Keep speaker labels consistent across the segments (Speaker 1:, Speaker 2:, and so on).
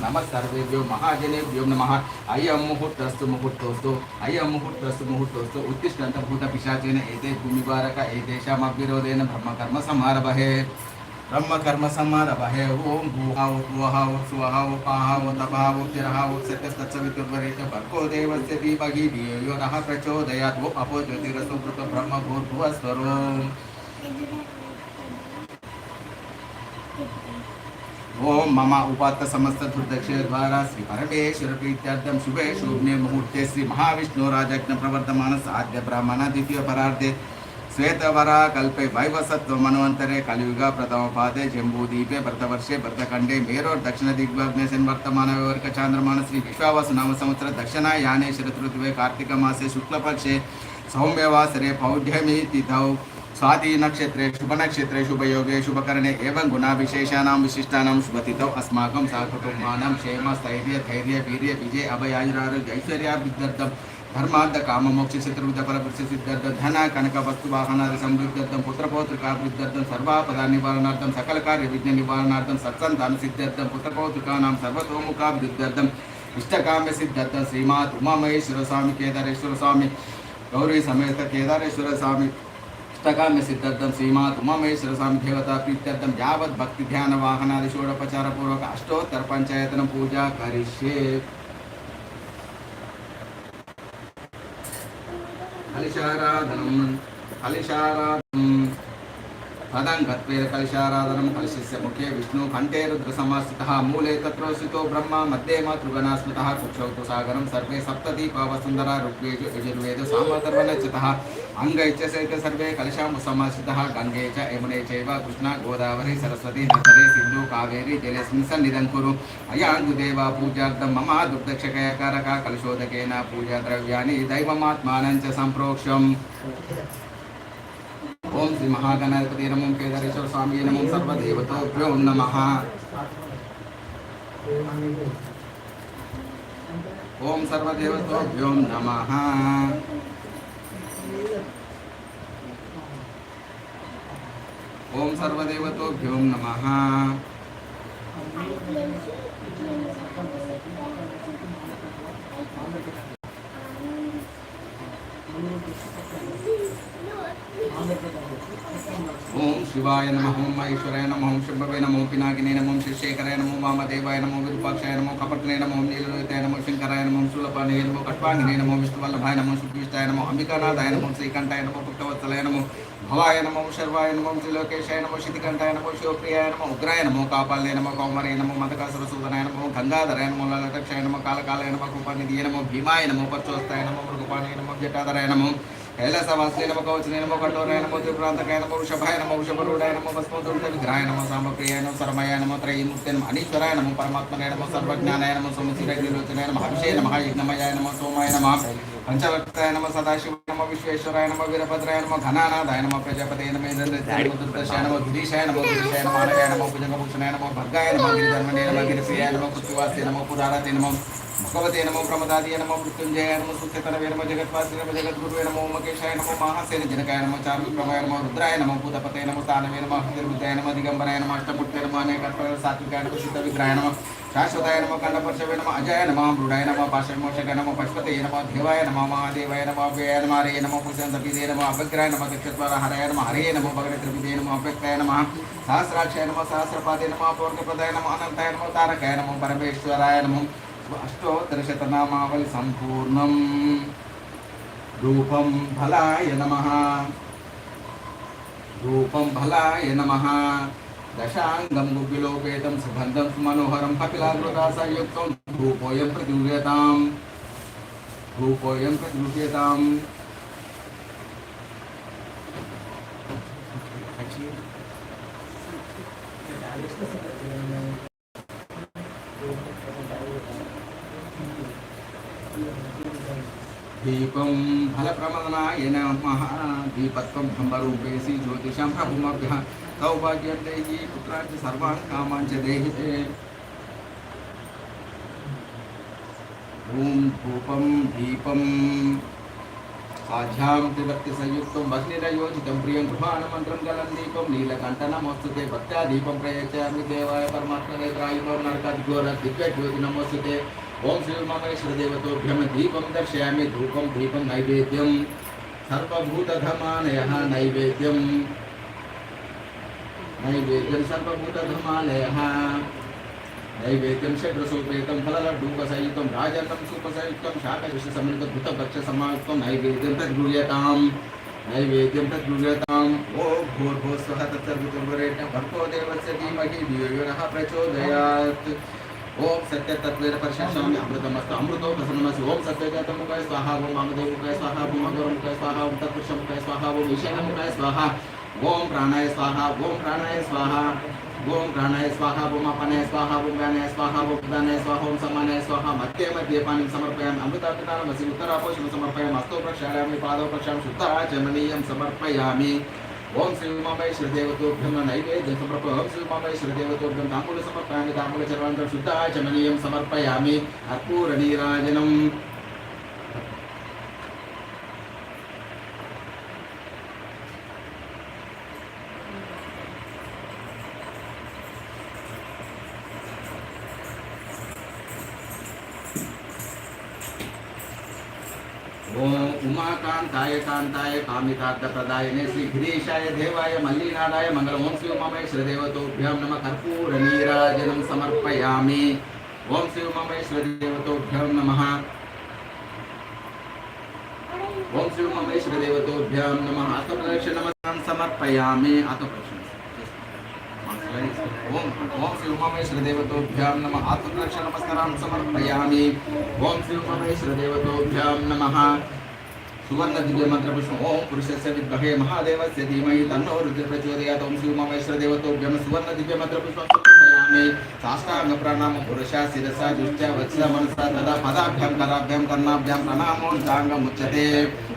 Speaker 1: नमः सर्वेभ्यो महाजनेभ्यो नमः। अयं मुहूर्तस्तु, मुहूर्तोस्तु, अयं मुहूर्तस्तु, मुहूर्तोस्तु। उत्तिष्ठन्तभूतपिशाचेन एते भूमिवारक एतेषामविरोधेन ब्रह्मकर्म समारभहे। ब्रह्मकर्म समारभहे। ॐ भूहाव भुवहाव सुवहाव पाहाव, तपाव चिरहाव सत्यस्तत्सवितुर्वरे भर्गो देवस्य धीमहि धियो नः प्रचोदयात्। ॐ अपो ज्योतिरसो कृतो ब्रह्म भूर्भुवस्वरोम्। ओम मम उपात्त समस्त दुर्दक्षिण द्वारा श्री परमेश्वर प्रीत्यर्थम शुभे शोभने मुहूर्ते श्री महाविष्णु राजज्ञ प्रवर्तमान साध्य ब्राह्मण द्वितीय परार्धे श्वेतवरा कल्पे वैवसत्व मनवंतरे कलियुग प्रथम पादे जम्बूदीपे भरतवर्षे भरतखंडे मेरोर दक्षिण दिग्भग्ने वर्तमान विवर्क चांद्रमान श्री विश्वावसु नाम संवत्सर दक्षिणा याने शरदृतुवे कार्तिक मासे शुक्लपक्षे सौम्यवासरे पौढ्यमी तिथौ स्वाति नक्षत्रे शुभ नक्षत्रे शुभ योगे शुभ करणे एवं गुणाविशेषाणां विशिष्टानां शुभतिथौ अस्माकं सहकुटुम्बानां क्षेम स्थैर्य धैर्य, वीर्य, विजय, अभयायुरारोग्य ऐश्वर्याभिवृद्धं धर्मार्थ काम मोक्ष चतुर्विध फलपुरुष सिद्धार्थ धन कनक वस्तु वाहनादि समृद्ध्यर्थं पुत्रपौत्रिकाभिवृद्धर्थं सर्वापदा निवारणार्थं सकल कार्य विघ्न निवारणार्थं सत्सन्तान सिद्ध्यर्थं पुत्रपौत्रिकानां सर्वतोमुखाभिवृद्धर्थं इष्टकाम्य सिद्ध्यर्थं श्रीमात् उमामहेश्वर स्वामी केदारेश्वर स्वामी गौरी समेत केदारेश्वर स्वामी पुस्तकाम्य सिद्धार्थम श्रीमात् उमामहेश्वर स्वामी देवता प्रीत्यर्थम यावत् भक्ति ध्यान वाहनादि षोडोपचार पूर्वक अष्टोत्तर पंचायतन पूजा करिष्ये। कलिशाराधनम कलिशाराधनम पदं गत्वेर कलिशाराधनं कलशस्य विष्णु मूले तत्र स्थितो ब्रह्मा, मध्ये मातृगणा स्मृतः कुक्षौ तु सागरं सर्वे सप्तदीपा वसुन्धरा అంగ సర్వే కలశాము సమాసిత గంగే చ యమునే చైవ కృష్ణ గోదావరి సరస్వతి నర్మదే సింధు కావేరి జలేస్మిన్ సన్నిధంకురు అయాంగుదేవ పూజార్థం మమ దుర్దక్షకయకారక కలశోదకేన పూజా ద్రవ్యాన్ని దైవమాత్మానం చ సంప్రోక్షం ఓం శ్రీ మహాగణపతి నమం కేదారేశ్వర స్వామి నమం సర్వదేవతో నమ. ఓం సర్వదేవతో నమ. ओम सर्वदेवताभ्यो नमः। ఓం శివాయ నమ ఓం మహేశ్వరాయ నమ ఓం శంభవే నమో పినాకినే నమో శిశేఖరాయ నమో వామదేవాయ నమో విరూపాక్షాయ నమో కపట్నే నమో నీలలోహితాయ నమో శంకరాయ నమో శూలపాణే నమో కట్వాంగినే నమో విష్ణువల్లభాయ నమో సుఖవిష్టాయ నమో అంబికానాథాయ నమో శ్రీకంఠాయ నమో భక్తవత్సలాయ నమో భవాయ నమో శర్వాయ నమో శ్రీలోకేశాయ నమో శితికంఠాయ నమో శివప్రియాయ నమో ఉగ్రాయ నమో కాపాలయ నమో కౌమరే నమో మదకాసురసూదనాయ నమో గంగాధరాయ నమో లలటక్షాయ నమో కాలకాలయ నమో కృపానిధియ నమో భీమాయ నమో పర్చోస్తాయ నమో మృగపాణయ నమో జటాధరాయ నమో కైలాసవాసులే నమ కవచనే నమ కఠోరాయ నమ త్రిపురాంత కాయ నమ వృషభాయ నమ వృషభరుడాయ నమ భస్మతుడిత విగ్రహాయ నమ సామప్రియాయ నమ సర్మాయ నమ త్రయీమూర్తి నమ అనీశ్వరాయ నమ పరమాత్మనాయ నమ సర్వజ్ఞానాయ నమ సోమశిరగ్నిలోచనాయ నమ అభిషేయ నమ యజ్ఞమయాయ నమ సోమాయ నమ సదాశివ నమ విశ్వేశ్వరాయ నమ వీరభద్రాయ నమ ఘనానాథాయ నమ ప్రజాపతి నమ ఇంద్రదేశాయ నమ గిరీశాయ నమ గిరిశాయ నమ ఆలయాయ నమ భుజంగభూషణాయ నమ భర్గాయ నమ గిరిధర్మణే నమ గిరిశ్రియాయ నమ పృథ్వీవాసే నమ పురాణతే నమ భగవతే నమ ప్రమదాదియ నమ మృత్యుంజయ నమ సుఖ్యతనవే నమ జగత్వాసి నమ జగద్గురువే నమ ఉమకేశాయ నమ మహాసేన జనకాయ నమ చారుక్రమాయ నమ రుద్రాయ నమ భూతపతే నమ స్థానవే నమ హృదయ నమ దిగంబరాయ నమ అష్టపుట్టే నమ అనేక సాత్వికాయ నమ సిద్ధ విగ్రహాయ నమ శాశ్వతాయ నమ కండపర్శవే నమ అజయ నమ మృడాయ నమ పాశ్వమోషక నమ పశుపతి నమ దేవాయ నమ మహాదేవాయ నమ వ్యయ నమ హరే నమ పురుషంతపిదే నమ అభగ్రాయ నమ దక్షత్వార హరయ నమ హరే నమ భగవత్రిపిదే నమ అభ్యక్తాయ నమ సహస్రాక్షయ నమ సహస్రపాదే నమ పౌర్ణపదాయ నమ అనంతాయ నమ తారకాయ నమ పరమేశ్వరాయ నమ అష్టోత్తరశతనామావళి సంపూర్ణం. రూపం ఫలాయ నమ. రూపం ఫలాయ నమ. దశాంగం గుగ్గిలోపేతం సుగంధం సుమనోహరం పకిలాకృతాసయుక్తం రూపోయం ప్రతివ్యతాం రూపోయం ప్రతివ్యతాం दीपं फलप्रमदनाय नमः। दीपत्वं ब्रह्मरूपेसि ज्योतिषां प्रभुमभ्यः। सौभाग्यं देहि पुत्रान् च सर्वान् कामान् च देहि ते ॐ धूपं दीपं साध्यां त्रिभक्ति संयुक्तं भग्निरयोजितं प्रियं गृहाणमन्त्रं गलं दीपं नीलकण्ठनमोस्तुते भक्त्या दीपं प्रयच्छामि देवाय परमात्मने त्रायुपं नरकद्घोरदिव्यज्योति नमोस्तुते ॐ श्रीममेश्वरदेवतोभ्यं दीपं दर्शयामि धूपं दीपं नैवेद्यं। सर्वभूतधमानयः नैवेद्यं नैवेद्यं सर्वभूतधमालयः नैवेद्यं षड्रसोपेतं फललड्डूपसहितं राजन्नं सुपसयुक्तं शाकविषसमृतभूतभक्षसमायुक्तं नैवेद्यं तद्गृह्यताम् नैवेद्यं तद्गृह्यताम् ॐ भूर्भुवः स्वः तत्सर्वतुर्वरेण्यं, भर्गो देवस्य धीमहि, धियो नः प्रचोदयात्। ॐ सत्यतत्त्वेन परिशिष्यामि अमृतमस्तु। अमृतो ॐ सत्यजातमुखाय स्वाहा वामदेवमुखाय स्वाहा अगोरमुखाय स्वाहा तत्पुरुषमुखाय स्वाहा ईशानमुखाय स्वाहा। ॐ प्राणाय स्वाहा ॐ प्राणाय स्वाहा। ओम प्राणाय स्वाहा, ओम अपनाय स्वाहा, ओम स्वाहा, ओम उदानाय स्वाहा, ओम समानाय स्वाहा। मध्ये प्रक्षालयामि प्रक्षालयामि समर्पयामि। ఓం శ్రీమాబాయి శ్రీదేవతోభ్యం నైవేద్య సమర్ప ఓం శ్రీమాబాయి శ్రీదేవతోభ్యం తాంబూల సమర్పయామి తాంబూల చర్వాంతరం శుద్ధాచమనీయం సమర్పయామి అర్పూర నీరాజనం. उमाकांताय कांताय कामितार्थप्रदायिने श्री गिरीशाय देवाय मल्लीनादाय मंगलम ओम श्री उमामय श्रीदेवतोभ्यां नमः कर्पूर नीराजनं समर्पयामि। ओम श्री श्रीदेवतोभ्यां नमः। ओम श्री श्रीदेवतोभ्यां नमः। आत्मप्रदक्षिणमस्तां समर्पयामि। आत्मप्रदक्षिण ओम ओम श्री उमामहेश्वर देवतोभ्यां नमः। आत्मरक्षा नमस्कारान् समर्पयामि। ओम श्री उमामहेश्वर देवतोभ्यां नमः। सुवर्ण दिव्य मंत्र पुष्प ओम पुरुषस्य विद्महे महादेवस्य धीमहि तन्नो रुद्र प्रचोदयात् ओम श्री उमामहेश्वर देवतोभ्यां सुवर्ण दिव्य मंत्र पुष्प समर्पयामि। साष्टांग प्रणाम पुरुषा शिरसा जुष्टा वत्स मनसा तदा पदाभ्यां कराभ्यां कर्णाभ्यां प्रणामो मुच्यते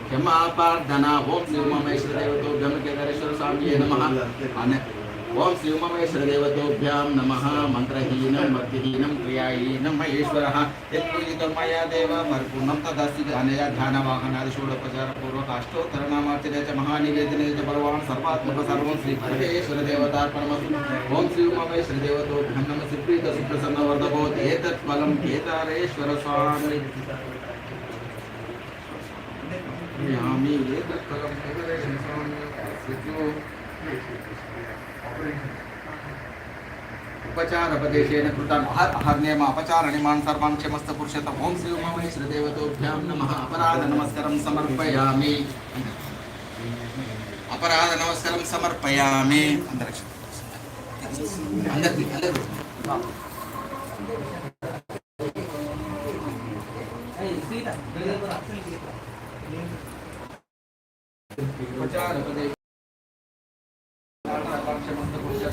Speaker 1: क्षमा प्रार्थना ओम श्री उमामहेश्वर देवतोभ्यां केदारेश्वर स्वामी नमः ओम श्री उमामेश्वर देवतोभ्यां नमः मंत्रहीनं भक्तिहीनं, क्रियाहीनं, महेश्वरः। यत्पूजितं मया देव, परिपूर्णं तदस्ति अनया ध्यानवाहनादि षोडोपचारपूर्वक अष्टोत्तरनामार्चने च महानिवेदने च पर्वान् सर्वात्मक सर्वं श्री परमेश्वर देवतार्पणमस्तु ओम श्री उमामेश्वर देवतोभ्यां नमः सुप्रीत सुप्रसन्न वर्धभवत् एतत् फलं केदारेश्वर स्वामी यामि एतत् फलं ఉపచారపదేశేన కృతాన్ అహర్నేమ అపచార నిమాన్ సర్వాన్ క్షమస్త పురుషతం ఓం శ్రీ ఉమామణి శ్రీదేవతోభ్యాం నమ. అపరాధ నమస్కారం సమర్పయామి. అపరాధ నమస్కారం సమర్పయామి.
Speaker 2: అందరికి
Speaker 3: అందరికి. అందరికి ఉపచారపదేశ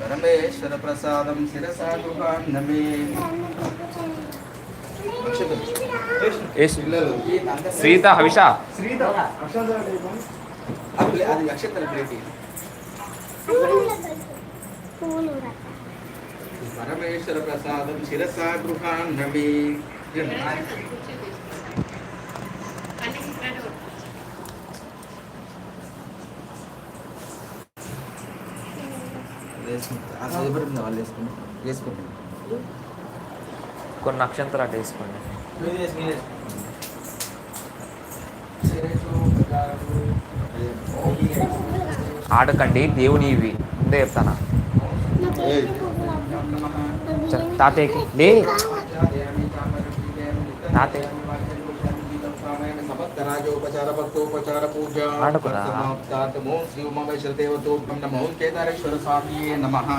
Speaker 1: పరమేశ్వర ప్రసాదం శిరసా గృహాన్నమే
Speaker 3: శ్రీత హవిష.
Speaker 1: అది అది నక్షత్ర ప్లేటి పరమేశ్వర ప్రసాదం శిరసా గృహాన్నమే
Speaker 3: కొన్ని నక్షత్రాలు అటు వేసుకోండి. ఆడకండి దేవుని ఇవి. ముందే చెప్తానా? తాతయ్యకి. లే తాతయ్య.
Speaker 1: భక్తరాజోపచార భక్తోపచార పూజ
Speaker 3: ఆడకురా.
Speaker 1: సమాప్తాతమో శ్రీ ఉమామేశ్వర దేవతోభ్యం నమో కేదారేశ్వర స్వామియే నమః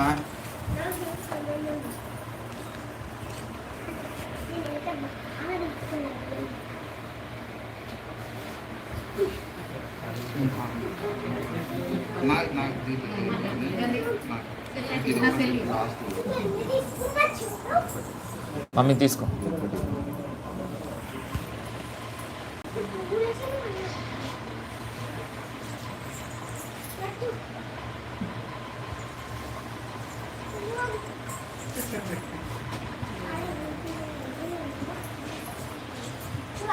Speaker 1: నాకు నాకు
Speaker 3: మమ్మీ తీసుకో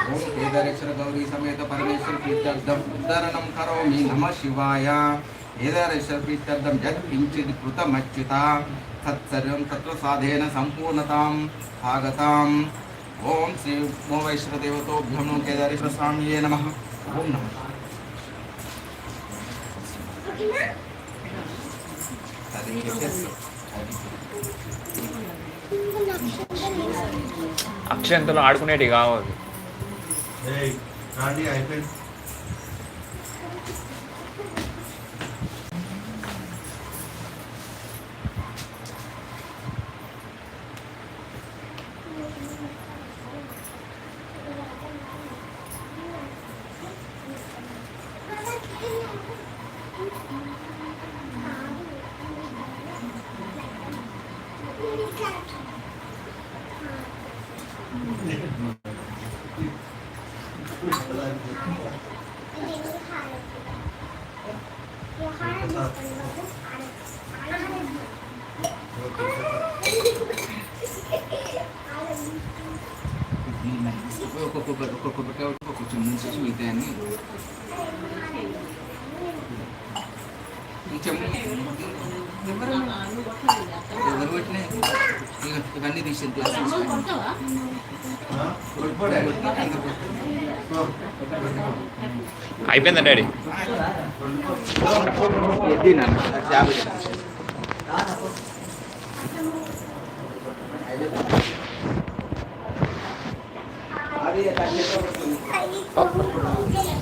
Speaker 1: ఓం కేదారేశ్వర గౌరీ సమేత పరమేశ్వర ప్రీత్యర్థం ఉద్ధరణం కరోమి నమ శివాయ కేదారేశ్వర ప్రీత్యర్థం యత్ కించిత్ కృతమచ్యుత తత్సర్వం తత్వ సాధేన సంపూర్ణతాం ఆగతాం ఓం శ్రీ మోవైశ్వర దేవతోభ్యం నమో కేదారేశ్వర స్వామియే నమ ఓం నమ అది మీరు చేస్తారు.
Speaker 3: అక్షంతలు ఆడుకునేటి కావాలి
Speaker 1: ఒక్కొక్కటి ఒక్కొక్కటి ఒక్కొక్క చిన్న చేసి మిగతాయన్ని కొంచెం ఎవరు ఎవరు పెట్టినాయి ఇక ఇవన్నీ తీసి గ్లాస్
Speaker 3: అయిపోయిందా డాడీ?
Speaker 1: ఎద్ది నాన్న? యాభై